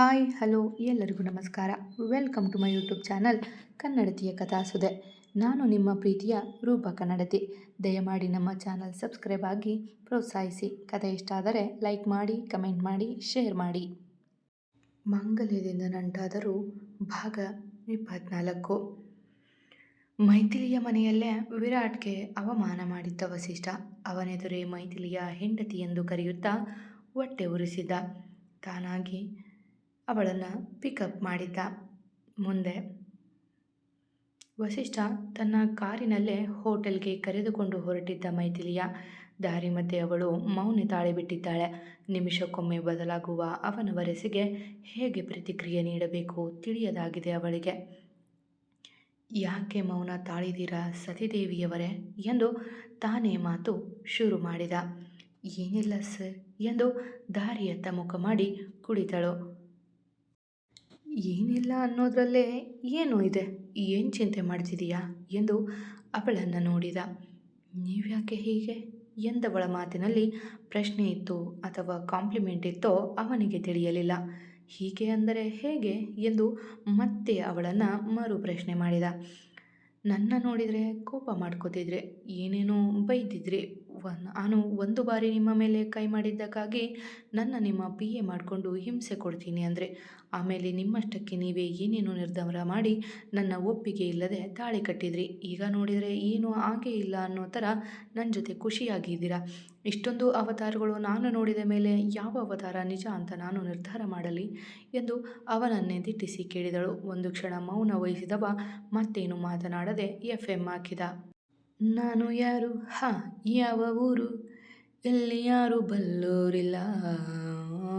Hi, hello, ಎಲ್ಲರಿಗೂ ನಮಸ್ಕಾರ. Welcome to my YouTube channel ಕನ್ನಡತಿಯ ಕಥಾಸುದೆ. ನಾನು ನಿಮ್ಮ ಪ್ರೀತಿಯ ರೂಪ ಕನ್ನಡತಿ ದಯಮಾಡಿ ನಮ್ಮ ಚಾನಲ್ ಸಬ್ಸ್ಕ್ರೈಬ್ ಆಗಿ ಪ್ರೋತ್ಸಾಹಿಸಿ. ಕಥೆ ಇಷ್ಟ ಆದರೆ ಲೈಕ್ ಮಾಡಿ, ಕಮೆಂಟ್ ಮಾಡಿ, ಶೇರ್ ಮಾಡಿ. ಮಾಂಗಲ್ಯದಿಂದ ನಂಟಾದರೂ ಭಾಗ ಇಪ್ಪತ್ನಾಲ್ಕು. ಮೈಥಿಲಿಯ ಮನೆಯಲ್ಲೇ ವಿರಾಟ್ಗೆ ಅವಮಾನ ಮಾಡಿದ್ದ ವಸಿಷ್ಠ. ಅವನೆದುರೇ ಮೈಥಿಲಿಯ ಹೆಂಡತಿ ಎಂದು ಕರೆಯುತ್ತಾ ಹೊಟ್ಟೆ ಉರಿಸಿದ್ದ. ತಾನಾಗಿ ಅವಳನ್ನು ಪಿಕಪ್ ಮಾಡಿದ್ದ. ಮುಂದೆ, ವಸಿಷ್ಠ, ತನ್ನ ಕಾರಿನಲ್ಲೇ ಹೋಟೆಲ್ಗೆ ಕರೆದುಕೊಂಡು ಹೊರಟಿದ್ದ ಮೈಥಿಲಿಯ. ದಾರಿ ಮಧ್ಯೆ ಅವಳು ಮೌನ ತಾಳಿಬಿಟ್ಟಿದ್ದಾಳೆ ನಿಮಿಷಕ್ಕೊಮ್ಮೆ ಬದಲಾಗುವ ಅವನ ವರಸಿಗೆ ಹೇಗೆ ಪ್ರತಿಕ್ರಿಯೆ ನೀಡಬೇಕು ತಿಳಿಯದಾಗಿದೆ ಅವಳಿಗೆ. ಯಾಕೆ ಮೌನ ತಾಳಿದಿರಾ ಸತಿದೇವಿಯವರೇ? ಎಂದು ತಾನೇ ಮಾತು ಶುರು ಮಾಡಿದ. ಏನಿಲ್ಲ ಸರ್, ಎಂದು ದಾರಿಯತ್ತ ಮುಖ ಮಾಡಿ ಕುಳಿತಳು. ಏನಿಲ್ಲ ಅನ್ನೋದ್ರಲ್ಲೇ ಏನು ಇದೆ. ಏನು ಚಿಂತೆ ಮಾಡ್ತಿದೀಯಾ? ಎಂದು ಅವಳನ್ನು ನೋಡಿದ. ನೀವ್ಯಾಕೆ ಹೀಗೆ? ಎಂದವಳ ಮಾತಿನಲ್ಲಿ ಪ್ರಶ್ನೆ ಇತ್ತು ಅಥವಾ ಕಾಂಪ್ಲಿಮೆಂಟ್ ಇತ್ತೋ ಅವನಿಗೆ ತಿಳಿಯಲಿಲ್ಲ. ಹೀಗೆ ಅಂದರೆ ಹೇಗೆ? ಎಂದು ಮತ್ತೆ ಅವಳನ್ನು ಮರು ಪ್ರಶ್ನೆ ಮಾಡಿದ. ನನ್ನ ನೋಡಿದರೆ ಕೋಪ ಮಾಡ್ಕೋತಿದ್ರೆ, ಏನೇನೋ ಬೈದಿದ್ರಿ ನಾನು ಒಂದು ಬಾರಿ ನಿಮ್ಮ ಮೇಲೆ ಕೈ ಮಾಡಿದ್ದಕ್ಕಾಗಿ ನನ್ನ ನಿಮ್ಮ ಪಿ ಎ ಮಾಡಿಕೊಂಡು ಹಿಂಸೆ ಕೊಡ್ತೀನಿ ಅಂದರೆ ಆಮೇಲೆ ನಿಮ್ಮಷ್ಟಕ್ಕೆ ನೀವೇ ಏನೇನು ನಿರ್ಧಾರ ಮಾಡಿ ನನ್ನ ಒಪ್ಪಿಗೆ ಇಲ್ಲದೆ ತಾಳಿ ಕಟ್ಟಿದ್ರಿ. ಈಗ ನೋಡಿದರೆ ಏನೂ ಆಗೇ ಇಲ್ಲ ಅನ್ನೋ ಥರ ನನ್ನ ಜೊತೆ ಖುಷಿಯಾಗಿದ್ದೀರಾ? ಇಷ್ಟೊಂದು ಅವತಾರಗಳು ನಾನು ನೋಡಿದ ಮೇಲೆ ಯಾವ ಅವತಾರ ನಿಜ ಅಂತ ನಾನು ನಿರ್ಧಾರ ಮಾಡಲಿ ಎಂದು ಅವನನ್ನೇ ದಿಟ್ಟಿಸಿ ಕೇಳಿದಳು. ಒಂದು ಕ್ಷಣ ಮೌನ ವಹಿಸಿದವ ಮತ್ತೇನು ಮಾತನಾಡದೆ ಎಫ್ ಎಂ ಹಾಕಿದ. ನಾನು ಯಾರು? ಹಾ, ಯಾವ ಊರು? ಎಲ್ಲಿ ಯಾರು ಬಲ್ಲೋರಿಲ್ಲ.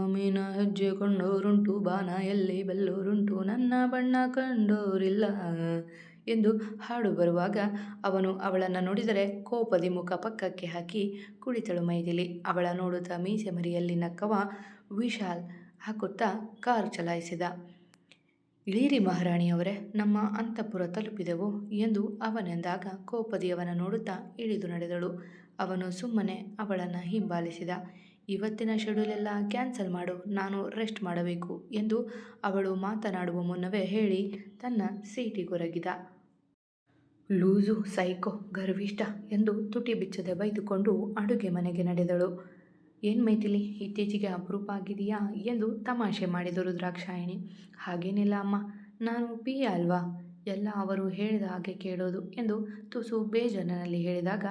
ಮೀನ ಹೆಜ್ಜೆ ಕೊಂಡೋರುಂಟು ಬಾನ ಎಲ್ಲಿ ಬಲ್ಲೋರುಂಟು, ನನ್ನ ಬಣ್ಣ ಕಂಡೋರಿಲ್ಲ. ಎಂದು ಹಾಡು ಬರುವಾಗ ಅವನು ಅವಳನ್ನು ನೋಡಿದರೆ ಕೋಪದಿ ಮುಖ ಪಕ್ಕಕ್ಕೆ ಹಾಕಿ ಕುಳಿತಳು ಮೈದಿಲಿ. ಅವಳ ನೋಡುತ್ತಾ ಮೀಸೆ ಮರಿಯಲ್ಲಿ ನಕ್ಕವ ವಿಶಾಲ್ ಹಾಕುತ್ತಾ ಕಾರು ಚಲಾಯಿಸಿದ. ಇಳೀರಿ ಮಹಾರಾಣಿಯವರೇ, ನಮ್ಮ ಅಂತಃಪುರ ತಲುಪಿದೆವು ಎಂದು ಅವನೆಂದಾಗ ಕೋಪದಿಯವನ ನೋಡುತ್ತಾ ಇಳಿದು ನಡೆದಳು. ಅವನು ಸುಮ್ಮನೆ ಅವಳನ್ನು ಹಿಂಬಾಲಿಸಿದ, ಇವತ್ತಿನ ಶೆಡ್ಯೂಲೆಲ್ಲ ಕ್ಯಾನ್ಸಲ್ ಮಾಡು, ನಾನು ರೆಸ್ಟ್ ಮಾಡಬೇಕು ಎಂದು ಅವಳು ಮಾತನಾಡುವ ಮುನ್ನವೇ ಹೇಳಿ ತನ್ನ ಸೀಟಿಗೊರಗಿದ. ಲೂಸು, ಸೈಕೋ, ಗರ್ವಿಷ್ಠ ಎಂದು ತುಟಿ ಬಿಚ್ಚದೆ ಬೈದುಕೊಂಡು ಅಡುಗೆ ಮನೆಗೆ ನಡೆದಳು. ಏನು ಮೈಥಿಲಿ? ಇತ್ತೀಚೆಗೆ ಅಪರೂಪ ಆಗಿದೆಯಾ? ಎಂದು ತಮಾಷೆ ಮಾಡಿದರು ದ್ರಾಕ್ಷಾಯಣಿ. ಹಾಗೇನಿಲ್ಲ ಅಮ್ಮ, ನಾನು ಪಿ ಅಲ್ವಾ? ಎಲ್ಲ ಅವರು ಹೇಳಿದ ಹಾಗೆ ಕೇಳೋದು ಎಂದು ತುಸು ಬೇಜನಲ್ಲಿ ಹೇಳಿದಾಗ,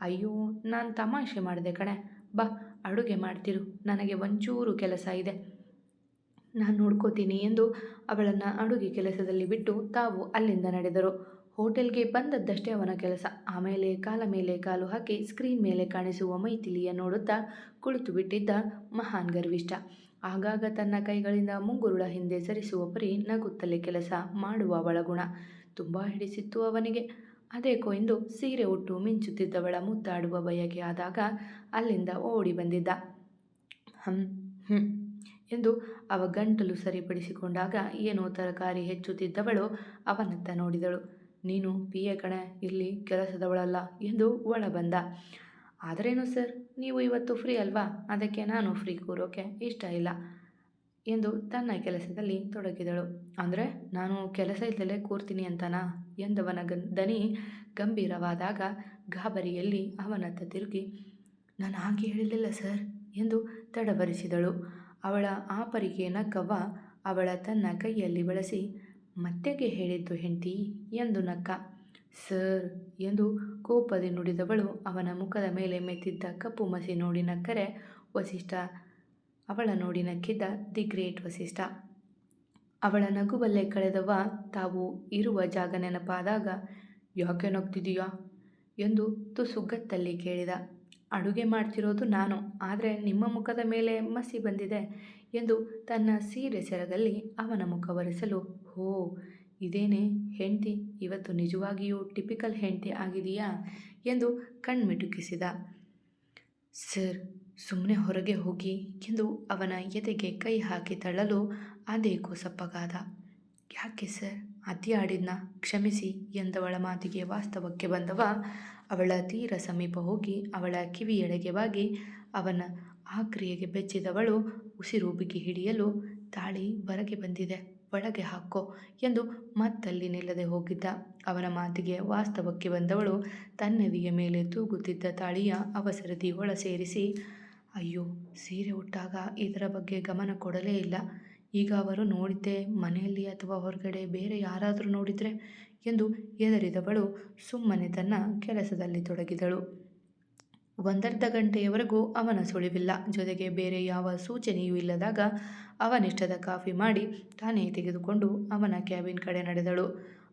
ಅಯ್ಯೋ, ನಾನು ತಮಾಷೆ ಮಾಡಿದೆ ಕಣೆ. ಬಾ, ಅಡುಗೆ ಮಾಡ್ತಿರು. ನನಗೆ ಒಂಚೂರು ಕೆಲಸ ಇದೆ. ನಾನು ನೋಡ್ಕೋತೀನಿ ಎಂದು ಅವಳನ್ನು ಅಡುಗೆ ಕೆಲಸದಲ್ಲಿ ಬಿಟ್ಟು ತಾವು ಅಲ್ಲಿಂದ ನಡೆದರು. ಹೋಟೆಲ್ಗೆ ಬಂದದ್ದಷ್ಟೇ ಅವನ ಕೆಲಸ. ಆಮೇಲೆ ಕಾಲ ಮೇಲೆ ಕಾಲು ಹಾಕಿ ಸ್ಕ್ರೀನ್ ಮೇಲೆ ಕಾಣಿಸುವ ಮೈಥಿಲಿಯ ನೋಡುತ್ತಾ ಕುಳಿತು ಬಿಟ್ಟಿದ್ದ ಮಹಾನ್ ಗರ್ವಿಷ್ಠ. ಆಗಾಗ ತನ್ನ ಕೈಗಳಿಂದ ಮುಂಗುರುಳ ಹಿಂದೆ ಸರಿಸುವ ಪರಿ ನಗುತ್ತಲೇ ಕೆಲಸ ಮಾಡುವ ಒಳಗುಣ ಗುಣ. ತುಂಬ ಹಿಡಿಸಿತ್ತು ಅವನಿಗೆ. ಅದೇಕೋ ಎಂದು ಸೀರೆ ಉಟ್ಟು ಮಿಂಚುತ್ತಿದ್ದವಳ ಮುದ್ದಾಡುವ ಬಯಕೆ ಆದಾಗ ಅಲ್ಲಿಂದ ಓಡಿ ಬಂದಿದ್ದ. ಹಂ ಹ್ಞೂ ಎಂದು ಅವ ಗಂಟಲು ಸರಿಪಡಿಸಿಕೊಂಡಾಗ ಏನೋ ತರಕಾರಿ ಹೆಚ್ಚುತ್ತಿದ್ದವಳು ಅವನತ್ತ ನೋಡಿದಳು. ನೀನು ಪಿ ಎ ಕಣೆ ಇಲ್ಲಿ ಕೆಲಸದವಳಲ್ಲ ಎಂದು ಒಳ ಬಂದ. ಆದರೇನು ಸರ್? ನೀವು ಇವತ್ತು ಫ್ರೀ ಅಲ್ವಾ? ಅದಕ್ಕೆ ನಾನು ಫ್ರೀ ಕೂರೋಕೆ ಇಷ್ಟ ಇಲ್ಲ ಎಂದು ತನ್ನ ಕೆಲಸದಲ್ಲಿ ತೊಡಗಿದಳು. ಅಂದರೆ, ನಾನು ಕೆಲಸ ಇದ್ದಲೇ ಕೂರ್ತೀನಿ ಅಂತನಾ? ಎಂದವನ ಗನ್, ದನಿ ಗಂಭೀರವಾದಾಗ ಗಾಬರಿಯಲ್ಲಿ ಅವನತ್ತ ತಿರುಗಿ, ನಾನು ಹಾಗೆ ಹೇಳಲಿಲ್ಲ ಸರ್ ಎಂದು ತಡಬರಿಸಿದಳು ಅವಳ ಆಪರಿಗೆ ನಕ್ಕವ್ವ ಅವಳ ತನ್ನ ಕೈಯಲ್ಲಿ ಬಳಸಿ ಮತ್ತೆಗೆ ಹೇಳಿದ್ದು ಹೆಂಡತಿ ಎಂದು ನಕ್ಕ. ಸರ್ ಎಂದು ಕೋಪದೆ ನುಡಿದವಳು ಅವನ ಮುಖದ ಮೇಲೆ ಮೆತ್ತಿದ್ದ ಕಪ್ಪು ಮಸಿ ನೋಡಿ ನಕ್ಕರೆ ವಸಿಷ್ಠ. ಅವಳ ನೋಡಿ ನಕ್ಕಿದ್ದ ದಿ ಗ್ರೇಟ್ ವಸಿಷ್ಠ. ಅವಳ ನಗುವಲ್ಲೇ ಕಳೆದವ ತಾವು ಇರುವ ಜಾಗ ನೆನಪಾದಾಗ, ಯಾಕೆ ನಗ್ತಿದೀಯಾ? ಎಂದು ತುಸುಗತ್ತಲ್ಲಿ ಕೇಳಿದ. ಅಡುಗೆ ಮಾಡ್ತಿರೋದು ನಾನು, ಆದರೆ ನಿಮ್ಮ ಮುಖದ ಮೇಲೆ ಮಸಿ ಬಂದಿದೆ ಎಂದು ತನ್ನ ಸೀರೆ ಸೆರಗಲ್ಲಿ ಅವನ ಮುಖ ಒರೆಸಲು ಹೋ, ಇದೇನೆ ಹೆಂಡತಿ, ಇವತ್ತು ನಿಜವಾಗಿಯೂ ಟಿಪಿಕಲ್ ಹೆಂಡತಿ ಆಗಿದೆಯಾ ಎಂದು ಕಣ್ಮಿಟುಕಿಸಿದ ಸರ್ ಸುಮ್ಮನೆ ಹೊರಗೆ ಹೋಗಿ ಎಂದು ಅವನ ಎದೆಗೆ ಕೈ ಹಾಕಿ ತಳ್ಳಲು ಅದೇ ಕೋಸಪ್ಪಗಾದ. ಯಾಕೆ ಸರ್, ಅತಿ ಆಡಿದ್ನ, ಕ್ಷಮಿಸಿ ಎಂದವಳ ಮಾತಿಗೆ ವಾಸ್ತವಕ್ಕೆ ಬಂದವ? ಅವಳ ತೀರ ಸಮೀಪ ಹೋಗಿ ಅವಳ ಕಿವಿಯೆಡೆಗೆ ಬಾಗಿ ಅವನ ಆ ಬೆಚ್ಚಿದವಳು ಉಸಿರು ಬಿಗಿ ಹಿಡಿಯಲು ತಾಳಿ ಹೊರಗೆ ಬಂದಿದೆ. ಒಳಗೆ ಹಾಕೋ ಎಂದು ಮತ್ತಲ್ಲಿ ನಿಲ್ಲದೆ ಹೋಗಿದ್ದ. ಅವನ ಮಾತಿಗೆ ವಾಸ್ತವಕ್ಕೆ ಬಂದವಳು ತನ್ನೆದೆಯ ಮೇಲೆ ತೂಗುತ್ತಿದ್ದ ತಾಳಿಯ ಅವಸರದಿ ಒಳ ಸೇರಿಸಿ, ಅಯ್ಯೋ, ಸೀರೆ ಉಟ್ಟಾಗ ಇದರ ಬಗ್ಗೆ ಗಮನ ಕೊಡಲೇ ಇಲ್ಲ. ಈಗ ಅವರು ನೋಡಿದ್ದೆ, ಮನೆಯಲ್ಲಿ ಅಥವಾ ಹೊರಗಡೆ ಬೇರೆ ಯಾರಾದರೂ ನೋಡಿದರೆ? ಎಂದು ಹೆದರಿದವಳು ಸುಮ್ಮನೆ ತನ್ನ ಕೆಲಸದಲ್ಲಿ ತೊಡಗಿದಳು. ಒಂದರ್ಧ ಗಂಟೆಯವರೆಗೂ ಅವನ ಸುಳಿವಿಲ್ಲ. ಜೊತೆಗೆ ಬೇರೆ ಯಾವ ಸೂಚನೆಯೂ ಇಲ್ಲದಾಗ ಅವನಿಷ್ಟದ ಕಾಫಿ ಮಾಡಿ ತಾನೇ ತೆಗೆದುಕೊಂಡು ಅವನ ಕ್ಯಾಬಿನ್ ಕಡೆ ನಡೆದಳು.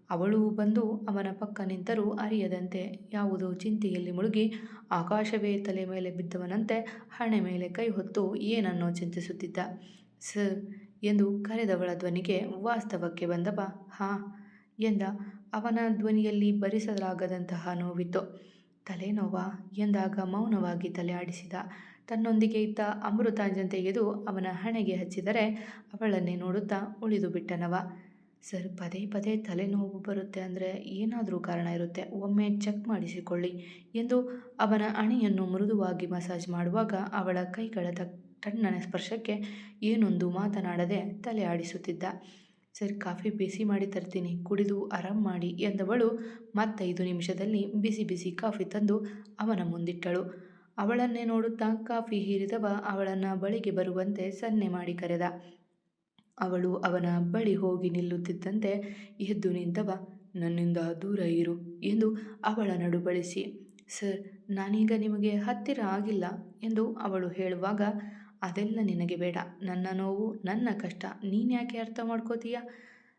ಅವಳು ಬಂದು ಅವನ ಪಕ್ಕ ನಿಂತರೂ ಅರಿಯದಂತೆ ಯಾವುದೋ ಚಿಂತೆಯಲ್ಲಿ ಮುಳುಗಿ ಆಕಾಶವೇ ತಲೆ ಮೇಲೆ ಬಿದ್ದವನಂತೆ ಹಣೆ ಮೇಲೆ ಕೈ ಹೊತ್ತು ಏನನ್ನೋ ಚಿಂತಿಸುತ್ತಿದ್ದ. ಸರ್ ಎಂದು ಕರೆದವಳ ಧ್ವನಿಗೆ ವಾಸ್ತವಕ್ಕೆ ಬಂದವ, ಹಾ ಎಂದ. ಅವನ ಧ್ವನಿಯಲ್ಲಿ ಭರಿಸಲಾಗದಂತಹ ನೋವಿತ್ತು. ತಲೆನೋವಾ ಎಂದಾಗ ಮೌನವಾಗಿ ತಲೆ ಆಡಿಸಿದ ತನ್ನೊಂದಿಗೆ ಇದ್ದ ಅಮೃತಾಂಜನ್ ತೆಗೆದು ಅವನ ಹಣೆಗೆ ಹಚ್ಚಿದರೆ ಅವಳನ್ನೇ ನೋಡುತ್ತಾ ಉಳಿದು ಬಿಟ್ಟನವ. ಸರ್, ಪದೇ ಪದೇ ತಲೆನೋವು ಬರುತ್ತೆ ಅಂದರೆ ಏನಾದರೂ ಕಾರಣ ಇರುತ್ತೆ. ಒಮ್ಮೆ ಚೆಕ್ ಮಾಡಿಸಿಕೊಳ್ಳಿ ಎಂದು ಅವನ ಅಣಿಯನ್ನು ಮೃದುವಾಗಿ ಮಸಾಜ್ ಮಾಡುವಾಗ ಅವಳ ಕೈಗಳ ತಣ್ಣನ ಸ್ಪರ್ಶಕ್ಕೆ ಏನೊಂದು ಮಾತನಾಡದೆ ತಲೆ ಆಡಿಸುತ್ತಿದ್ದ ಸರ್, ಕಾಫಿ ಬಿಸಿ ಮಾಡಿ ತರ್ತೀನಿ, ಕುಡಿದು ಆರಾಮ್ ಮಾಡಿ ಎಂದವಳು ಮತ್ತೈದು ನಿಮಿಷದಲ್ಲಿ ಬಿಸಿ ಬಿಸಿ ಕಾಫಿ ತಂದು ಅವನ ಮುಂದಿಟ್ಟಳು. ಅವಳನ್ನೇ ನೋಡುತ್ತಾ ಕಾಫಿ ಹೀರಿದವ ಅವಳನ್ನು ಬಳಿಗೆ ಬರುವಂತೆ ಸನ್ನೆ ಮಾಡಿ ಕರೆದ. ಅವಳು ಅವನ ಬಳಿ ಹೋಗಿ ನಿಲ್ಲುತ್ತಿದ್ದಂತೆ ಎದ್ದು ನಿಂತವ, ನನ್ನಿಂದ ದೂರ ಇರು ಎಂದು ಅವಳ ನಡುಬಳಿಸಿ ಸರ್, ನಾನೀಗ ನಿಮಗೆ ಹತ್ತಿರ ಆಗಿಲ್ಲ ಎಂದು ಅವಳು ಹೇಳುವಾಗ ಅದೆಲ್ಲ ನಿನಗೆ ಬೇಡ. ನನ್ನ ನೋವು, ನನ್ನ ಕಷ್ಟ. ನೀನ್ಯಾಕೆ ಅರ್ಥ ಮಾಡ್ಕೋತೀಯ?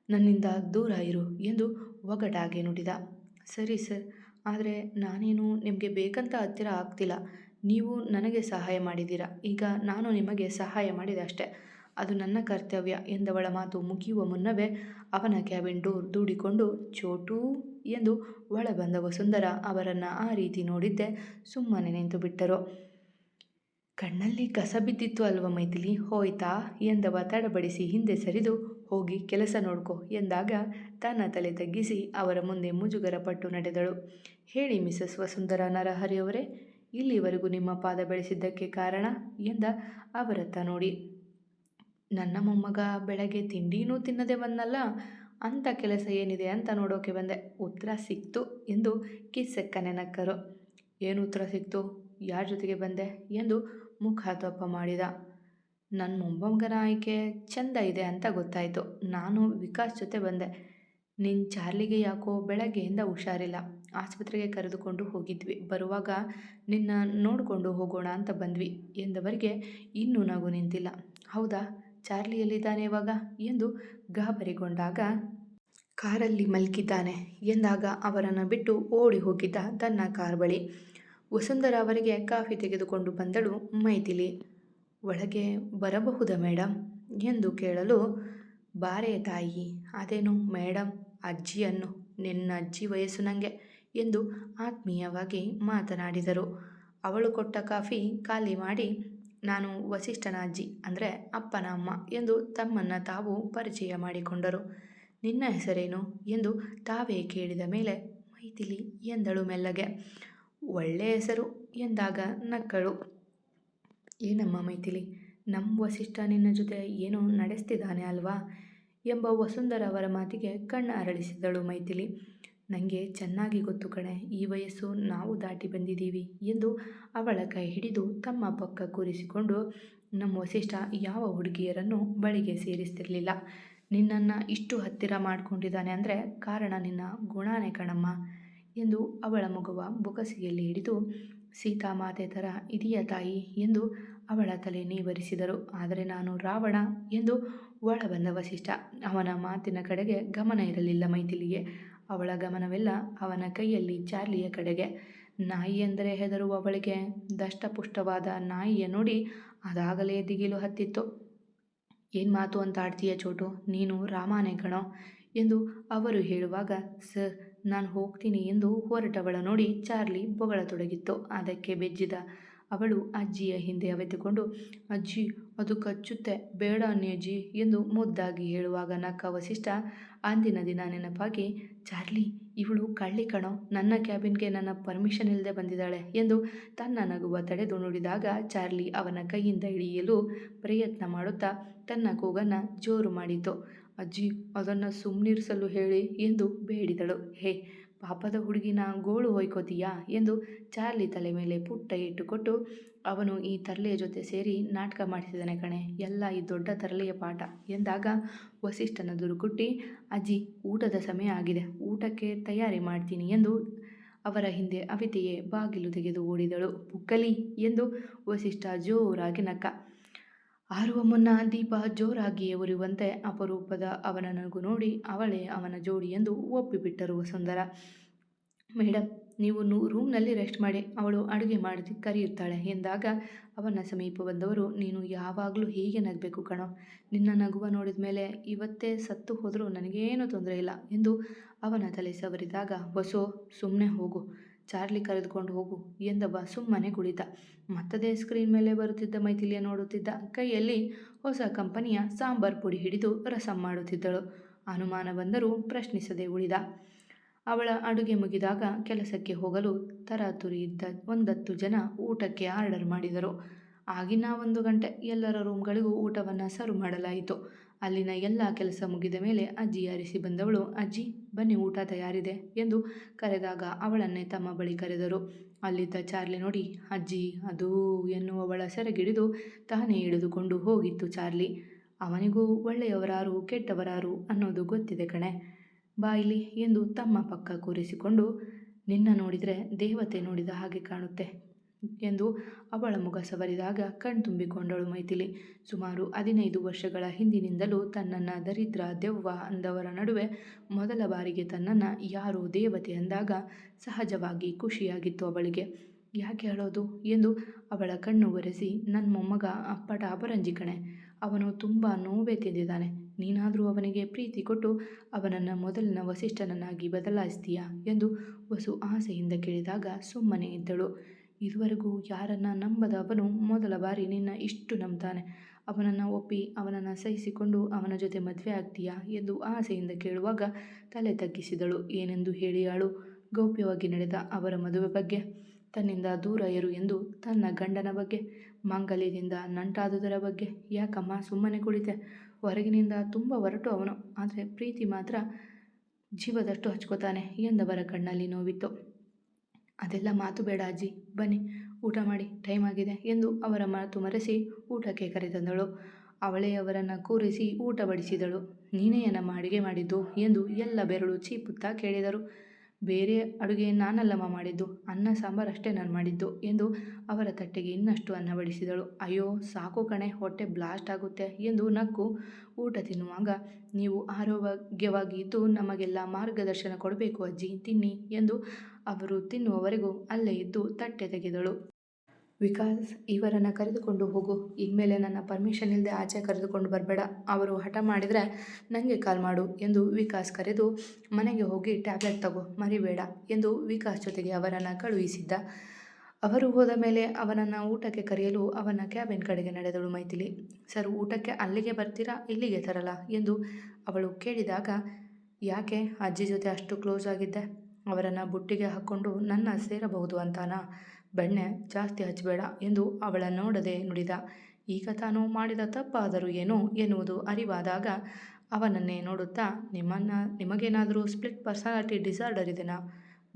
ನನ್ನಿಂದ ದೂರ ಇರು ಎಂದು ಒಗಟಾಗೆ ನುಡಿದ. ಸರಿ ಸರ್, ಆದರೆ ನಾನೇನು ನಿಮಗೆ ಬೇಕಂತ ಹತ್ತಿರ ಆಗ್ತಿಲ್ಲ. ನೀವು ನನಗೆ ಸಹಾಯ ಮಾಡಿದ್ದೀರಾ? ಈಗ ನಾನು ನಿಮಗೆ ಸಹಾಯ ಮಾಡಿದೆ ಅಷ್ಟೆ. ಅದು ನನ್ನ ಕರ್ತವ್ಯ ಎಂದವಳ ಮಾತು ಮುಗಿಯುವ ಮುನ್ನವೇ ಅವನ ಕ್ಯಾಬಿನ್ ಡೋರ್ ದೂಡಿಕೊಂಡು, ಚೋಟು ಎಂದು ಒಳ ಬಂದ ವಸುಂಧರ ಅವರನ್ನು ಆ ರೀತಿ ನೋಡಿದ್ದೆ ಸುಮ್ಮನೆ ನಿಂತು ಬಿಟ್ಟರು ಕಣ್ಣಲ್ಲಿ ಕಸ ಬಿದ್ದಿತ್ತು ಅಲ್ವ ಮೈಥಿಲಿ? ಹೋಯ್ತಾ? ಎಂದವ ತಡಬಡಿಸಿ ಹಿಂದೆ ಸರಿದು, ಹೋಗಿ ಕೆಲಸ ನೋಡ್ಕೊ ಎಂದಾಗ ತನ್ನ ತಲೆ ತಗ್ಗಿಸಿ ಅವರ ಮುಂದೆ ಮುಜುಗರ ಪಟ್ಟು ನಡೆದಳು. ಹೇಳಿ ಮಿಸಸ್ ವಸುಂಧರ ನರಹರಿಯವರೇ, ಇಲ್ಲಿವರೆಗೂ ನಿಮ್ಮ ಪಾದ ಬೆಳೆಸಿದ್ದಕ್ಕೆ ಕಾರಣ? ಎಂದ ಅವರತ್ತ ನೋಡಿ. ನನ್ನ ಮೊಮ್ಮಗ ಬೆಳಗ್ಗೆ ತಿಂಡಿನೂ ತಿನ್ನದೆ ಬಂದಲ್ಲ ಅಂಥ ಕೆಲಸ ಏನಿದೆ ಅಂತ ನೋಡೋಕೆ ಬಂದೆ. ಉತ್ತರ ಸಿಕ್ತು ಎಂದು ಕಿಸ್ಸೆಕ್ಕನೆ ನೆನಕ್ಕರು ಏನು ಉತ್ತರ ಸಿಕ್ತು? ಯಾರ ಜೊತೆಗೆ ಬಂದೆ? ಎಂದು ಮುಖ ದಪ್ಪ ಮಾಡಿದ. ನನ್ನ ಮೊಮ್ಮಗನ ಆಯ್ಕೆ ಚೆಂದ ಇದೆ ಅಂತ ಗೊತ್ತಾಯಿತು. ನಾನು ವಿಕಾಸ್ ಜೊತೆ ಬಂದೆ. ನಿನ್ನ ಚಾರ್ಲಿಗೆ ಯಾಕೋ ಬೆಳಗ್ಗೆಯಿಂದ ಹುಷಾರಿಲ್ಲ. ಆಸ್ಪತ್ರೆಗೆ ಕರೆದುಕೊಂಡು ಹೋಗಿದ್ವಿ. ಬರುವಾಗ ನಿನ್ನ ನೋಡಿಕೊಂಡು ಹೋಗೋಣ ಅಂತ ಬಂದ್ವಿ ಎಂದವರಿಗೆ ಇನ್ನೂ ನಗು ನಿಂತಿಲ್ಲ. ಹೌದಾ? ಚಾರ್ಲಿ ಎಲ್ಲಿದ್ದಾನೆ ಇವಾಗ? ಎಂದು ಗಾಬರಿಗೊಂಡಾಗ, ಕಾರಲ್ಲಿ ಮಲ್ಕಿದ್ದಾನೆ ಎಂದಾಗ ಅವರನ್ನು ಬಿಟ್ಟು ಓಡಿ ಹೋಗಿದ್ದ ತನ್ನ ಕಾರ್ ಬಳಿ. ವಸುಂಧರ ಅವರಿಗೆ ಕಾಫಿ ತೆಗೆದುಕೊಂಡು ಬಂದಳು, ಮೈಥಿಲಿ, ಒಳಗೆ ಬರಬಹುದ ಮೇಡಮ್ ಎಂದು ಕೇಳಲು, ಬಾರೆ ತಾಯಿ, ಅದೇನು ಮೇಡಮ್ ಅಜ್ಜಿಯನ್ನು, ನಿನ್ನ ಅಜ್ಜಿ ವಯಸ್ಸು ನನಗೆ ಎಂದು ಆತ್ಮೀಯವಾಗಿ ಮಾತನಾಡಿದರು. ಅವಳು ಕೊಟ್ಟ ಕಾಫಿ ಖಾಲಿ ಮಾಡಿ, ನಾನು ವಸಿಷ್ಠನ ಅಜ್ಜಿ, ಅಂದರೆ ಅಪ್ಪನ ಅಮ್ಮ ಎಂದು ತಮ್ಮನ್ನು ತಾವು ಪರಿಚಯ ಮಾಡಿಕೊಂಡರು. ನಿನ್ನ ಹೆಸರೇನು? ಎಂದು ತಾವೇ ಕೇಳಿದ ಮೇಲೆ, ಮೈಥಿಲಿ ಎಂದಳು ಮೆಲ್ಲಗೆ. ಒಳ್ಳೆ ಹೆಸರು ಎಂದಾಗ ನಕ್ಕಳು. ಏನಮ್ಮ ಮೈಥಿಲಿ ನಮ್ಮ ವಸಿಷ್ಠ ನಿನ್ನ ಜೊತೆ ಏನೋ ನಡೆಸ್ತಿದ್ದಾನೆ ಅಲ್ವಾ? ಎಂಬ ವಸುಂಧರ ಅವರ ಮಾತಿಗೆ ಕಣ್ಣು ಅರಳಿಸಿದಳು ಮೈಥಿಲಿ. ನನಗೆ ಚೆನ್ನಾಗಿ ಗೊತ್ತು ಕಣೆ, ಈ ವಯಸ್ಸು ನಾವು ದಾಟಿ ಬಂದಿದ್ದೀವಿ ಎಂದು ಅವಳ ಕೈ ಹಿಡಿದು ತಮ್ಮ ಪಕ್ಕ ಕೂರಿಸಿಕೊಂಡು ನಮ್ಮ ವಸಿಷ್ಠ ಯಾವ ಹುಡುಗಿಯರನ್ನು ಬಳಿಗೆ ಸೇರಿಸ್ತಿರಲಿಲ್ಲ. ನಿನ್ನನ್ನು ಇಷ್ಟು ಹತ್ತಿರ ಮಾಡಿಕೊಂಡಿದ್ದಾನೆ ಅಂದರೆ ಕಾರಣ ನಿನ್ನ ಗುಣಾನೇ ಕಣಮ್ಮ. ಎಂದು ಅವಳ ಮಗುವ ಬೊಗಸಿಯಲ್ಲಿ ಹಿಡಿದು ಸೀತಾಮಾತೆ ಥರ ಇದೀಯ ತಾಯಿ ಎಂದು ಅವಳ ತಲೆ ನೀವರಿಸಿದರು. ಆದರೆ ನಾನು ರಾವಣ ಎಂದು ಒಳ ಬಂದ ವಸಿಷ್ಠ, ಅವನ ಮಾತಿನ ಕಡೆಗೆ ಗಮನ ಇರಲಿಲ್ಲ ಮೈಥಿಲಿಗೆ. ಅವಳ ಗಮನವೆಲ್ಲ ಅವನ ಕೈಯಲ್ಲಿ ಚಾರ್ಲಿಯ ಕಡೆಗೆ. ನಾಯಿ ಎಂದರೆ ಹೆದರುವ ಅವಳಿಗೆ ದಷ್ಟಪುಷ್ಟವಾದ ನಾಯಿಯ ನೋಡಿ ಅದಾಗಲೇ ದಿಗಿಲು ಹತ್ತಿತ್ತು. ಏನು ಮಾತು ಅಂತ ಆಡ್ತೀಯ ಚೋಟು? ನೀನು ರಾಮಾನೇ ಕಣೋ ಎಂದು ಅವರು ಹೇಳುವಾಗ, ಸರ್ ನಾನು ಹೋಗ್ತೀನಿ ಎಂದು ಹೊರಟವಳ ನೋಡಿ ಚಾರ್ಲಿ ಬೊಗಳತೊಡಗಿತ್ತು. ಅದಕ್ಕೆ ಬೆಜ್ಜಿದ ಅವಳು ಅಜ್ಜಿಯ ಹಿಂದೆ ಅವೆತುಕೊಂಡು ಅಜ್ಜಿ, ಅದು ಕಚ್ಚುತ್ತೆ, ಬೇಡ ಅನ್ಯಜ್ಜಿ ಎಂದು ಮುದ್ದಾಗಿ ಹೇಳುವಾಗ ನಕ್ಕ ವಸಿಷ್ಠ, ಅಂದಿನ ದಿನ ನೆನಪಾಗಿ, ಚಾರ್ಲಿ, ಇವಳು ಕಳ್ಳಿ ಕಣೋ, ನನ್ನ ಕ್ಯಾಬಿನ್ಗೆ ನನ್ನ ಪರ್ಮಿಷನ್ ಇಲ್ಲದೆ ಬಂದಿದ್ದಾಳೆ ಎಂದು ತನ್ನ ನಗುವ ತಡೆದು ನುಡಿದಾಗ ಚಾರ್ಲಿ ಅವನ ಕೈಯಿಂದ ಹಿಡಿಯಲು ಪ್ರಯತ್ನ ಮಾಡುತ್ತಾ ತನ್ನ ಕೂಗನ್ನು ಜೋರು ಮಾಡಿತು. ಅಜ್ಜಿ, ಅದನ್ನು ಸುಮ್ಮನಿರಿಸಲು ಹೇಳಿ ಎಂದು ಬೇಡಿದಳು. ಹೇ, ಪಾಪದ ಹುಡುಗಿನ ಗೋಳು ಹೊಯ್ಕೋತೀಯಾ? ಎಂದು ಚಾರ್ಲಿ ತಲೆ ಮೇಲೆ ಪುಟ್ಟ ಇಟ್ಟುಕೊಟ್ಟು, ಅವನು ಈ ತರಲೆಯ ಜೊತೆ ಸೇರಿ ನಾಟಕ ಮಾಡಿಸಿದನೆ ಕಣೆ, ಎಲ್ಲ ಈ ದೊಡ್ಡ ತರಲೆಯ ಪಾಠ ಎಂದಾಗ ವಸಿಷ್ಠನ ದುರುಕುಟ್ಟಿ ಅಜ್ಜಿ, ಊಟದ ಸಮಯ ಆಗಿದೆ, ಊಟಕ್ಕೆ ತಯಾರಿ ಮಾಡ್ತೀನಿ ಎಂದು ಅವರ ಹಿಂದೆ ಅವಿತೆಯೇ ಬಾಗಿಲು ತೆಗೆದು ಓಡಿದಳು. ಪುಕ್ಕಲಿ ಎಂದು ವಸಿಷ್ಠ ಜೋರಾಗಿ ನಕ್ಕ ಆರುವ ಮುನ್ನ ದೀಪ ಜೋರಾಗಿಯೇ ಉರಿಯುವಂತೆ ಅಪರೂಪದ ಅವನ ನಗು ನೋಡಿ ಅವಳೇ ಅವನ ಜೋಡಿ ಎಂದು ಒಪ್ಪಿಬಿಟ್ಟರು ವಸುಂಧರ. ಮೇಡಮ್ ನೀವು ರೂಮ್ನಲ್ಲಿ ರೆಸ್ಟ್ ಮಾಡಿ, ಅವಳು ಅಡುಗೆ ಮಾಡಿ ಕರೆಯುತ್ತಾಳೆ ಎಂದಾಗ ಅವನ ಸಮೀಪ ಬಂದವರು, ನೀನು ಯಾವಾಗಲೂ ಹೀಗೆ ನಗಬೇಕು ಕಣೋ, ನಿನ್ನ ನಗುವ ನೋಡಿದ ಮೇಲೆ ಇವತ್ತೇ ಸತ್ತು ಹೋದರೂ ನನಗೇನು ತೊಂದರೆ ಇಲ್ಲ ಎಂದು ಅವನ ತಲೆ ಸವರಿದಾಗ ಬಸೋ ಸುಮ್ಮನೆ ಹೋಗು ಚಾರ್ಲಿ ಕರೆದುಕೊಂಡು ಹೋಗು ಎಂದವ ಸುಮ್ಮನೆ ಕುಳಿತ. ಮತ್ತದೇ ಸ್ಕ್ರೀನ್ ಮೇಲೆ ಬರುತ್ತಿದ್ದ ಮೈಥಿಲಿಯ ನೋಡುತ್ತಿದ್ದ ಕೈಯಲ್ಲಿ ಹೊಸ ಕಂಪನಿಯ ಸಾಂಬಾರ್ ಪುಡಿ ಹಿಡಿದು ರಸಂ ಮಾಡುತ್ತಿದ್ದಳು. ಅನುಮಾನ ಬಂದರೂ ಪ್ರಶ್ನಿಸದೆ ಉಳಿದ. ಅವಳ ಅಡುಗೆ ಮುಗಿದಾಗ ಕೆಲಸಕ್ಕೆ ಹೋಗಲು ತರಾತುರಿ ಇದ್ದ ಒಂದತ್ತು ಜನ ಊಟಕ್ಕೆ ಆರ್ಡರ್ ಮಾಡಿದರು. ಆಗಿನ ಒಂದು ಗಂಟೆ ಎಲ್ಲರ ರೂಮ್ಗಳಿಗೂ ಊಟವನ್ನು ಸರ್ವ್ ಮಾಡಲಾಯಿತು. ಅಲ್ಲಿನ ಎಲ್ಲ ಕೆಲಸ ಮುಗಿದ ಮೇಲೆ ಅಜ್ಜಿ ಅರಿಸಿ ಬಂದವಳು, ಅಜ್ಜಿ, ಬನ್ನಿ ಊಟ ತಯಾರಿದೆ ಎಂದು ಕರೆದಾಗ ಅವಳನ್ನೇ ತಮ್ಮ ಬಳಿ ಕರೆದರು. ಅಲ್ಲಿದ್ದ ಚಾರ್ಲಿ ನೋಡಿ, ಅಜ್ಜಿ, ಅದು ಎನ್ನುವವಳ ಸೆರೆಗಿಡಿದು ತಾನೇ ಹಿಡಿದುಕೊಂಡು ಹೋಗಿತ್ತು ಚಾರ್ಲಿ. ಅವನಿಗೂ ಒಳ್ಳೆಯವರಾರು, ಕೆಟ್ಟವರಾರು ಅನ್ನೋದು ಗೊತ್ತಿದೆ ಕಣೆ. ಬಾಯಿಲಿ ಎಂದು ತಮ್ಮ ಪಕ್ಕ ಕೂರಿಸಿಕೊಂಡು, ನಿನ್ನ ನೋಡಿದರೆ ದೇವತೆ ನೋಡಿದ ಹಾಗೆ ಕಾಣುತ್ತೆ. ಎಂದು ಅವಳ ಮುಖ ಸವರಿದಾಗ ಕಣ್ತುಂಬಿಕೊಂಡಳು ಮೈಥಿಲಿ. ಸುಮಾರು ಹದಿನೈದು ವರ್ಷಗಳ ಹಿಂದಿನಿಂದಲೂ ತನ್ನನ್ನು ದರಿದ್ರ ದೆವ್ವ ಅಂದವರ ನಡುವೆ ಮೊದಲ ಬಾರಿಗೆ ತನ್ನನ್ನು ಯಾರೋ ದೇವತೆ ಅಂದಾಗ ಸಹಜವಾಗಿ ಖುಷಿಯಾಗಿತ್ತು ಅವಳಿಗೆ. ಯಾಕೆ ಹೇಳೋದು ಎಂದು ಅವಳ ಕಣ್ಣು ಒರೆಸಿ ನನ್ನ ಮೊಮ್ಮಗ ಅಪ್ಪಟ ಅಪರಂಜಿ ಕಣೆ. ಅವನು ತುಂಬ ನೋವೇ ತಿಂದಿದ್ದಾನೆ. ನೀನಾದರೂ ಅವನಿಗೆ ಪ್ರೀತಿ ಕೊಟ್ಟು ಅವನನ್ನು ಮೊದಲಿನ ವಸಿಷ್ಠನನ್ನಾಗಿ ಬದಲಾಯಿಸ್ತೀಯಾ? ಎಂದು ವಸು ಆಸೆಯಿಂದ ಕೇಳಿದಾಗ ಸುಮ್ಮನೆ ಇದ್ದಳು. ಇದುವರೆಗೂ ಯಾರನ್ನ ನಂಬದ ಅವನು ಮೊದಲ ಬಾರಿ ನಿನ್ನ ಇಷ್ಟು ನಂಬ್ತಾನೆ. ಅವನನ್ನು ಒಪ್ಪಿ ಅವನನ್ನು ಸಹಿಸಿಕೊಂಡು ಅವನ ಜೊತೆ ಮದುವೆ ಆಗ್ತೀಯಾ ಎಂದು ಆಸೆಯಿಂದ ಕೇಳುವಾಗ ತಲೆ ತಗ್ಗಿಸಿದಳು. ಏನೆಂದು ಹೇಳಿಯಾಳು ಗೌಪ್ಯವಾಗಿ ನಡೆದ ಅವರ ಮದುವೆ ಬಗ್ಗೆ? ತನ್ನಿಂದ ದೂರ ಇರು ಎಂದು ತನ್ನ ಗಂಡನ ಬಗ್ಗೆ? ಮಾಂಗಲ್ಯದಿಂದ ನಂಟಾದುದರ ಬಗ್ಗೆ? ಯಾಕಮ್ಮ ಸುಮ್ಮನೆ ಕುಳಿತೆ? ಹೊರಗಿನಿಂದ ತುಂಬ ಹೊರಟು ಅವನು. ಆದರೆ ಪ್ರೀತಿ ಮಾತ್ರ ಜೀವದಷ್ಟು ಹಚ್ಕೋತಾನೆ ಎಂದವರ ಕಣ್ಣಲ್ಲಿ ನೋವಿತ್ತು. ಅದೆಲ್ಲ ಮಾತು ಬೇಡ ಅಜ್ಜಿ. ಬನ್ನಿ, ಊಟ ಮಾಡಿ ಟೈಮ್ ಆಗಿದೆ ಎಂದು ಅವರ ಮಾತು ಮರೆಸಿ ಊಟಕ್ಕೆ ಕರೆತಂದಳು. ಅವಳೇ ಅವರನ್ನು ಕೂರಿಸಿ ಊಟ ಬಡಿಸಿದಳು. ನೀನೇ ನಮ್ಮ ಅಡುಗೆ ಮಾಡಿದ್ದು ಎಂದು ಎಲ್ಲ ಬೆರಳು ಚೀಪುತ್ತಾ ಕೇಳಿದರು. ಬೇರೆ ಅಡುಗೆ ನಾನಲ್ಲಮ್ಮ ಮಾಡಿದ್ದು, ಅನ್ನ ಸಾಂಬಾರು ಅಷ್ಟೇ ನಾನು ಮಾಡಿದ್ದು ಎಂದು ಅವರ ತಟ್ಟೆಗೆ ಇನ್ನಷ್ಟು ಅನ್ನ ಬಡಿಸಿದಳು. ಅಯ್ಯೋ, ಸಾಕು ಕಣೆ, ಹೊಟ್ಟೆ ಬ್ಲಾಸ್ಟ್ ಆಗುತ್ತೆ ಎಂದು ನಕ್ಕು ಊಟ ತಿನ್ನುವಾಗ, ನೀವು ಆರೋಗ್ಯವಾಗಿದ್ದು ನಮಗೆಲ್ಲ ಮಾರ್ಗದರ್ಶನ ಕೊಡಬೇಕು ಅಜ್ಜಿ, ತಿನ್ನಿ ಎಂದು ಅವರು ತಿನ್ನುವವರೆಗೂ ಅಲ್ಲೇ ಇದ್ದು ತಟ್ಟೆ ತೆಗೆದಳು. ವಿಕಾಸ್, ಇವರನ್ನು ಕರೆದುಕೊಂಡು ಹೋಗು. ಇನ್ಮೇಲೆ ನನ್ನ ಪರ್ಮಿಷನ್ ಇಲ್ಲದೆ ಆಚೆ ಕರೆದುಕೊಂಡು ಬರಬೇಡ. ಅವರು ಹಠ ಮಾಡಿದರೆ ನನಗೆ ಕಾಲ್ ಮಾಡು ಎಂದು ವಿಕಾಸ್ ಕರೆದು, ಮನೆಗೆ ಹೋಗಿ ಟ್ಯಾಬ್ಲೆಟ್ ತಗೋ. ಮರಿಬೇಡ ಎಂದು ವಿಕಾಸ್ ಜೊತೆಗೆ ಅವರನ್ನು ಕಳುಹಿಸಿದ್ದ. ಅವರು ಹೋದ ಮೇಲೆ ಅವನನ್ನು ಊಟಕ್ಕೆ ಕರೆಯಲು ಅವನ ಕ್ಯಾಬಿನ್ ಕಡೆಗೆ ನಡೆದಳು ಮೈಥಿಲಿ. ಸರ್, ಊಟಕ್ಕೆ ಅಲ್ಲಿಗೆ ಬರ್ತೀರಾ? ಇಲ್ಲಿಗೆ ತರಲ್ಲ ಎಂದು ಅವಳು ಕೇಳಿದಾಗ, ಯಾಕೆ? ಅಜ್ಜಿ ಜೊತೆ ಅಷ್ಟು ಕ್ಲೋಸ್ ಆಗಿದ್ದೆ. ಅವರನ್ನು ಬುಟ್ಟಿಗೆ ಹಾಕ್ಕೊಂಡು ನನ್ನ ಸೇರಬಹುದು ಅಂತಾನ? ಬೆಣ್ಣೆ ಜಾಸ್ತಿ ಹಚ್ಚಬೇಡ ಎಂದು ಅವಳ ನೋಡದೆ ನುಡಿದ. ಈಗ ತಾನು ಮಾಡಿದ ತಪ್ಪಾದರೂ ಏನು ಎನ್ನುವುದು ಅರಿವಾದಾಗ ಅವನನ್ನೇ ನೋಡುತ್ತಾ, ನಿಮ್ಮನ್ನು ನಿಮಗೇನಾದರೂ ಸ್ಪ್ಲಿಟ್ ಪರ್ಸನಾಲಿಟಿ ಡಿಸಾರ್ಡರ್ ಇದೆನಾ?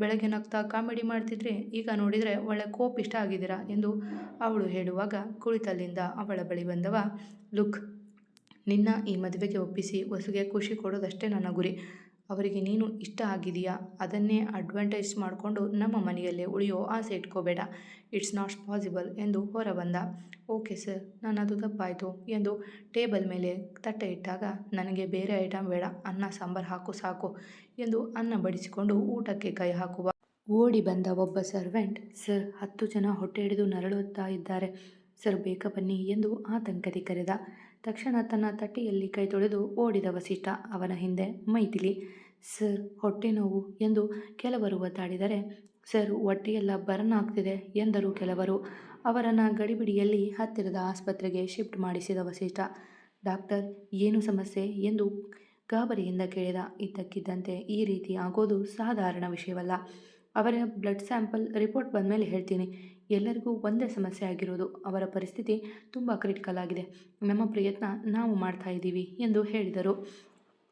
ಬೆಳಗ್ಗೆ ನಗ್ತಾ ಕಾಮಿಡಿ ಮಾಡ್ತಿದ್ರೆ ಈಗ ನೋಡಿದರೆ ಒಳ್ಳೆ ಕೋಪ್ ಇಷ್ಟ ಆಗಿದ್ದೀರಾ ಎಂದು ಅವಳು ಹೇಳುವಾಗ ಕುಳಿತಲ್ಲಿಂದ ಅವಳ ಬಳಿ ಬಂದವ, ಲುಕ್, ನಿನ್ನ ಈ ಮದುವೆಗೆ ಒಪ್ಪಿಸಿ, ಹೊಸಗೆ ಖುಷಿ ಕೊಡೋದಷ್ಟೇ ನನ್ನ ಗುರಿ. ಅವರಿಗೆ ನೀನು ಇಷ್ಟ ಆಗಿದೆಯಾ ಅದನ್ನೇ ಅಡ್ವಾಂಟೇಜ್ ಮಾಡಿಕೊಂಡು ನಮ್ಮ ಮನೆಯಲ್ಲೇ ಉಳಿಯೋ ಆಸೆ ಇಟ್ಕೋಬೇಡ. ಇಟ್ಸ್ ನಾಟ್ ಪಾಸಿಬಲ್ ಎಂದು ಹೊರಬಂದ. ಓಕೆ ಸರ್ ನನ್ನದು ತಪ್ಪಾಯಿತು ಎಂದು ಟೇಬಲ್ ಮೇಲೆ ತಟ್ಟೆ ಇಟ್ಟಾಗ, ನನಗೆ ಬೇರೆ ಐಟಮ್ ಬೇಡ, ಅನ್ನ, ಸಾಂಬಾರು ಹಾಕು, ಸಾಕು ಎಂದು ಅನ್ನ ಬಡಿಸಿಕೊಂಡು ಊಟಕ್ಕೆ ಕೈ ಹಾಕುವ ಓಡಿ ಬಂದ ಒಬ್ಬ ಸರ್ವೆಂಟ್ ಸರ್ ಹತ್ತು ಜನ ಹೊಟ್ಟೆ ಹಿಡಿದು ನರಳುತ್ತಾ ಇದ್ದಾರೆ. ಸರ್ ಬೇಗ ಬನ್ನಿ ಎಂದು ಆತಂಕದಿ ಕರೆದ ತಕ್ಷಣ ತನ್ನ ತಟ್ಟೆಯಲ್ಲಿ ಕೈ ತೊಳೆದು ಓಡಿದ ವಸಿಷ್ಠ ಅವನ ಹಿಂದೆ, ಮೈಥಿಲಿ, ಸರ್, ಹೊಟ್ಟೆ ನೋವು ಎಂದು ಕೆಲವರು ಒತ್ತಾಡಿದರೆ ಸರ್, ಹೊಟ್ಟೆಯೆಲ್ಲ ಬರ್ನ್ ಆಗ್ತಿದೆ ಎಂದರು ಕೆಲವರು. ಅವರನ್ನು ಗಡಿಬಿಡಿಯಲ್ಲಿ ಹತ್ತಿರದ ಆಸ್ಪತ್ರೆಗೆ ಶಿಫ್ಟ್ ಮಾಡಿಸಿದ ವಸಿಷ್ಠ, ಡಾಕ್ಟರ್, ಏನು ಸಮಸ್ಯೆ? ಎಂದು ಗಾಬರಿಯಿಂದ ಕೇಳಿದ. ಇದ್ದಕ್ಕಿದ್ದಂತೆ ಈ ರೀತಿ ಆಗೋದು ಸಾಧಾರಣ ವಿಷಯವಲ್ಲ. ಅವರ ಬ್ಲಡ್ ಸ್ಯಾಂಪಲ್ ರಿಪೋರ್ಟ್ ಬಂದಮೇಲೆ ಹೇಳ್ತೀನಿ. ಎಲ್ಲರಿಗೂ ಒಂದೇ ಸಮಸ್ಯೆ ಆಗಿರೋದು. ಅವರ ಪರಿಸ್ಥಿತಿ ತುಂಬ ಕ್ರಿಟಿಕಲ್ ಆಗಿದೆ. ನಮ್ಮ ಪ್ರಯತ್ನ ನಾವು ಮಾಡ್ತಾ ಇದ್ದೀವಿ ಎಂದು ಹೇಳಿದರು.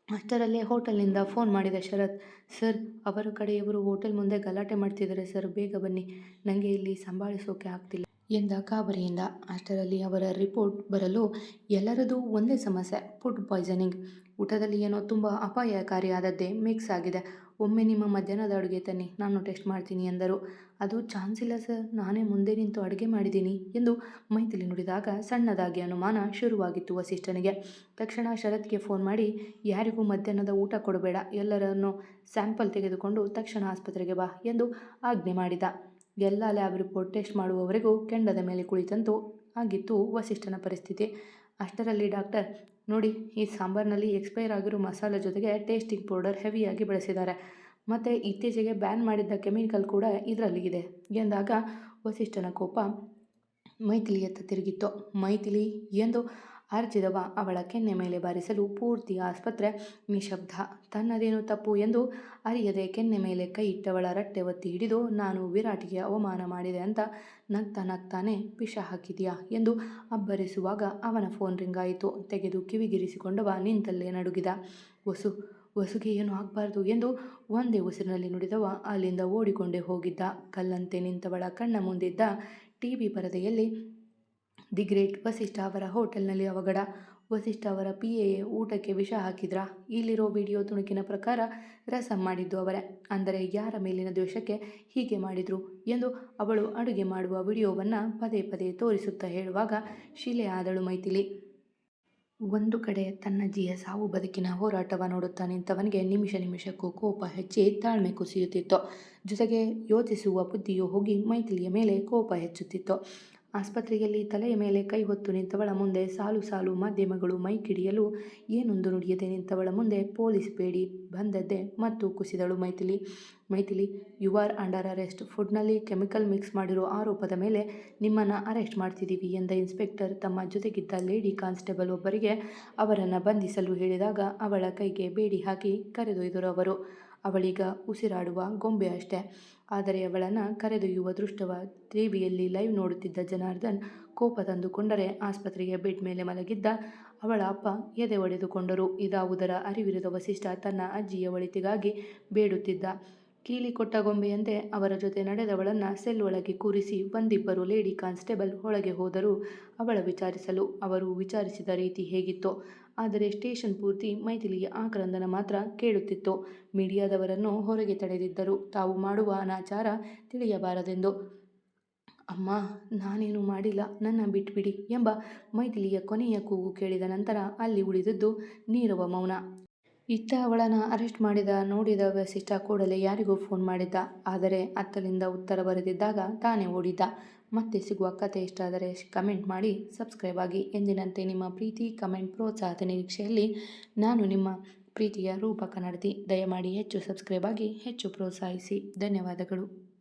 ಅಷ್ಟರಲ್ಲೇ ಹೋಟೆಲ್ನಿಂದ ಫೋನ್ ಮಾಡಿದ ಶರತ್, ಸರ್, ಅವರ ಕಡೆಯವರು ಹೋಟೆಲ್ ಮುಂದೆ ಗಲಾಟೆ ಮಾಡ್ತಿದ್ದಾರೆ. ಸರ್, ಬೇಗ ಬನ್ನಿ. ನನಗೆ ಇಲ್ಲಿ ಸಂಭಾಳಿಸೋಕೆ ಆಗ್ತಿಲ್ಲ ಎಂದ ಕಾಬರಿಯಿಂದ. ಅಷ್ಟರಲ್ಲಿ ಅವರ ರಿಪೋರ್ಟ್ ಬರಲು ಎಲ್ಲರದು ಒಂದೇ ಸಮಸ್ಯೆ ಫುಡ್ ಪಾಯ್ಸನಿಂಗ್ ಊಟದಲ್ಲಿ ಏನೋ ತುಂಬ ಅಪಾಯಕಾರಿಯಾದದ್ದೇ ಮಿಕ್ಸ್ ಆಗಿದೆ. ಒಮ್ಮೆ ನಿಮ್ಮ ಮಧ್ಯಾಹ್ನದ ಅಡುಗೆ ತನ್ನಿ, ನಾನು ಟೆಸ್ಟ್ ಮಾಡ್ತೀನಿ ಎಂದರು. ಅದು ಚಾನ್ಸ್ ಇಲ್ಲ ಸರ್, ನಾನೇ ಮುಂದೆ ನಿಂತು ಅಡುಗೆ ಮಾಡಿದ್ದೀನಿ ಎಂದು ಮೈಥಿಲಿ ನುಡಿದಾಗ ಸಣ್ಣದಾಗಿ ಅನುಮಾನ ಶುರುವಾಗಿತ್ತು ವಸಿಷ್ಠನಿಗೆ. ತಕ್ಷಣ ಶರತ್ಗೆ ಫೋನ್ ಮಾಡಿ, ಯಾರಿಗೂ ಮಧ್ಯಾಹ್ನದ ಊಟ ಕೊಡಬೇಡ, ಎಲ್ಲರನ್ನು ಸ್ಯಾಂಪಲ್ ತೆಗೆದುಕೊಂಡು ತಕ್ಷಣ ಆಸ್ಪತ್ರೆಗೆ ಬಾ ಎಂದು ಆಜ್ಞೆ ಮಾಡಿದ. ಎಲ್ಲ ಲ್ಯಾಬ್ ರಿಪೋರ್ಟ್ ಟೆಸ್ಟ್ ಮಾಡುವವರೆಗೂ ಕೆಂಡದ ಮೇಲೆ ಕುಳಿತಂತೂ ಆಗಿತ್ತು ವಸಿಷ್ಠನ ಪರಿಸ್ಥಿತಿ. ಅಷ್ಟರಲ್ಲಿ ಡಾಕ್ಟರ್ ನೋಡಿ, ಈ ಸಾಂಬಾರಿನಲ್ಲಿ ಎಕ್ಸ್ಪೈರ್ ಆಗಿರೋ ಮಸಾಲೆ ಜೊತೆಗೆ ಟೇಸ್ಟಿಂಗ್ ಪೌಡರ್ ಹೆವಿಯಾಗಿ ಬಳಸಿದ್ದಾರೆ. ಮತ್ತು ಇತ್ತೀಚೆಗೆ ಬ್ಯಾನ್ ಮಾಡಿದ್ದ ಕೆಮಿಕಲ್ ಕೂಡ ಇದರಲ್ಲಿ ಇದೆ ಎಂದಾಗ ವಸಿಷ್ಠನ ಕೋಪ ಮೈಥಿಲಿಯತ್ತ ತಿರುಗಿತ್ತು. ಮೈಥಿಲಿ ಎಂದು ಅರ್ಜಿದವ ಅವಳ ಕೆನ್ನೆ ಮೇಲೆ ಬಾರಿಸಲು ಪೂರ್ತಿ ಆಸ್ಪತ್ರೆ ನಿಶಬ್ದ. ತನ್ನದೇನು ತಪ್ಪು ಎಂದು ಅರಿಯದೆ ಕೆನ್ನೆ ಮೇಲೆ ಕೈ ಇಟ್ಟವಳ ರಟ್ಟೆ ಒತ್ತಿ ಹಿಡಿದು, ನಾನು ವಿರಾಟಿಗೆ ಅವಮಾನ ಮಾಡಿದೆ ಅಂತ ನಗ್ತಾ ನಗ್ತಾನೆ ವಿಷ ಹಾಕಿದೆಯಾ? ಎಂದು ಅಬ್ಬರಿಸುವಾಗ ಅವನ ಫೋನ್ ರಿಂಗಾಯಿತು ತೆಗೆದು ಕಿವಿಗಿರಿಸಿಕೊಂಡವ ನಿಂತಲ್ಲೇ ನಡುಗಿದ. ವಸು ವಸುಗೆ ಏನು ಆಗಬಾರ್ದು? ಎಂದು ಒಂದೇ ಉಸಿರಿನಲ್ಲಿ ನುಡಿದವ ಅಲ್ಲಿಂದ ಓಡಿಕೊಂಡೇ ಹೋಗಿದ್ದ. ಕಲ್ಲಂತೆ ನಿಂತವಳ ಕಣ್ಣ ಮುಂದಿದ್ದ ಟಿ ವಿ ಪರದೆಯಲ್ಲಿ ದಿ ಗ್ರೇಟ್ ವಸಿಷ್ಠ ಅವರ ಹೋಟೆಲ್ನಲ್ಲಿ ಅವಘಡ. ವಸಿಷ್ಠ ಅವರ ಪಿ ಎ ಊಟಕ್ಕೆ ವಿಷ ಹಾಕಿದ್ರ. ಇಲ್ಲಿರೋ ವಿಡಿಯೋ ತುಣುಕಿನ ಪ್ರಕಾರ ರಸಂ ಮಾಡಿದ್ದು ಅವರೇ. ಅಂದರೆ ಯಾರ ಮೇಲಿನ ದ್ವೇಷಕ್ಕೆ ಹೀಗೆ ಮಾಡಿದ್ರು ಎಂದು ಅವಳು ಅಡುಗೆ ಮಾಡುವ ವಿಡಿಯೋವನ್ನು ಪದೇ ಪದೇ ತೋರಿಸುತ್ತಾ ಹೇಳುವಾಗ ಶಿಲೆ ಆದಳು ಮೈಥಿಲಿ. ಒಂದು ಕಡೆ ತನ್ನ ಜಿಯ ಸಾವು ಬದುಕಿನ ಹೋರಾಟವ ನೋಡುತ್ತಾ ನಿಂತವನಿಗೆ ನಿಮಿಷ ನಿಮಿಷಕ್ಕೂ ಕೋಪ ಹೆಚ್ಚಿ ತಾಳ್ಮೆ ಕುಸಿಯುತ್ತಿತ್ತು. ಜೊತೆಗೆ ಯೋಚಿಸುವ ಬುದ್ಧಿಯು ಹೋಗಿ ಮೈಥಿಲಿಯ ಮೇಲೆ ಕೋಪ ಹೆಚ್ಚುತ್ತಿತ್ತು. ಆಸ್ಪತ್ರೆಯಲ್ಲಿ ತಲೆಯ ಮೇಲೆ ಕೈ ಹೊತ್ತು ನಿಂತವಳ ಮುಂದೆ ಸಾಲು ಸಾಲು ಮಾಧ್ಯಮಗಳು ಮೈಕಿಡಿಯಲು ಏನೊಂದು ನುಡಿಯದೆ ನಿಂತವಳ ಮುಂದೆ ಪೊಲೀಸ್ ಬೇಡಿ ಬಂದದ್ದೆ ಮತ್ತು ಕುಸಿದಳು Maithili. Maithili, you are under arrest. ಫುಡ್ನಲ್ಲಿ chemical mix ಮಾಡಿರೋ ಆರೋಪದ ಮೇಲೆ ನಿಮ್ಮನ್ನು ಅರೆಸ್ಟ್ ಮಾಡ್ತಿದ್ದೀವಿ ಎಂದ ಇನ್ಸ್ಪೆಕ್ಟರ್ ತಮ್ಮ ಜೊತೆಗಿದ್ದ ಲೇಡಿ ಕಾನ್ಸ್ಟೇಬಲ್ ಒಬ್ಬರಿಗೆ ಅವರನ್ನು ಬಂಧಿಸಲು ಹೇಳಿದಾಗ ಅವಳ ಕೈಗೆ ಬೇಡಿ ಹಾಕಿ ಕರೆದೊಯ್ದರು ಅವರು. ಅವಳೀಗ ಉಸಿರಾಡುವ ಗೊಂಬೆ ಅಷ್ಟೇ. ಆದರೆ ಅವಳನ್ನು ಕರೆದೊಯ್ಯುವ ದೃಷ್ಟವ ದೇವಿಯಲ್ಲಿ ಲೈವ್ ನೋಡುತ್ತಿದ್ದ ಜನಾರ್ದನ್ ಕೋಪ ತಂದುಕೊಂಡರೆ ಆಸ್ಪತ್ರೆಯ ಬೆಡ್ ಮೇಲೆ ಮಲಗಿದ್ದ ಅವಳ ಅಪ್ಪ ಎದೆ ಒಡೆದುಕೊಂಡರು. ಇದಾವುದರ ಅರಿವಿರದ ವಸಿಷ್ಠ ತನ್ನ ಅಜ್ಜಿಯ ಒಳಿತಿಗಾಗಿ ಬೇಡುತ್ತಿದ್ದ ಕೀಲಿ ಕೊಟ್ಟ ಗೊಂಬೆಯಂತೆ ಅವರ ಜೊತೆ ನಡೆದವಳನ್ನು ಸೆಲ್ ಒಳಗೆ ಕೂರಿಸಿ ಒಂದಿಬ್ಬರು ಲೇಡಿ ಕಾನ್ಸ್ಟೇಬಲ್ ಒಳಗೆ ಹೋದರು ಅವಳ ವಿಚಾರಿಸಲು ಅವರು ವಿಚಾರಿಸಿದ ರೀತಿ ಹೇಗಿತ್ತೋ ಆದರೆ ಸ್ಟೇಷನ್ ಪೂರ್ತಿ ಮೈಥಿಲಿಯ ಆಕ್ರಂದನ ಮಾತ್ರ ಕೇಳುತ್ತಿತ್ತು. ಮೀಡಿಯಾದವರನ್ನು ಹೊರಗೆ ತಡೆದಿದ್ದರು ತಾವು ಮಾಡುವ ಅನಾಚಾರ ತಿಳಿಯಬಾರದೆಂದು. ಅಮ್ಮ, ನಾನೇನು ಮಾಡಿಲ್ಲ, ನನ್ನ ಬಿಟ್ಬಿಡಿ ಎಂಬ ಮೈಥಿಲಿಯ ಕೊನೆಯ ಕೂಗು ಕೇಳಿದ ನಂತರ ಅಲ್ಲಿ ಉಳಿದದ್ದು ನೀರವ ಮೌನ. ಇತ್ತ ಅವಳನ್ನು ಅರೆಸ್ಟ್ ಮಾಡಿದ, ನೋಡಿದ ವಸಿಷ್ಠ ಕೂಡಲೇ ಯಾರಿಗೂ ಫೋನ್ ಮಾಡಿದ್ದ, ಆದರೆ ಅತ್ತಲಿಂದ ಉತ್ತರ ಬರೆದಿದ್ದಾಗ ತಾನೇ ಓಡಿದ್ದ. ಮತ್ತೆ ಸಿಗುವ ಕತೆ ಇಷ್ಟ ಆದರೆ ಕಮೆಂಟ್ ಮಾಡಿ, ಸಬ್ಸ್ಕ್ರೈಬ್ ಆಗಿ. ಎಂದಿನಂತೆ ನಿಮ್ಮ ಪ್ರೀತಿ, ಕಮೆಂಟ್ ಪ್ರೋತ್ಸಾಹದ ನಿರೀಕ್ಷೆಯಲ್ಲಿ ನಾನು ನಿಮ್ಮ ಪ್ರೀತಿಯ ರೂಪಕ ಕನ್ನಡತಿ ದಯಮಾಡಿ ಹೆಚ್ಚು ಸಬ್ಸ್ಕ್ರೈಬ್ ಆಗಿ, ಹೆಚ್ಚು ಪ್ರೋತ್ಸಾಹಿಸಿ. ಧನ್ಯವಾದಗಳು.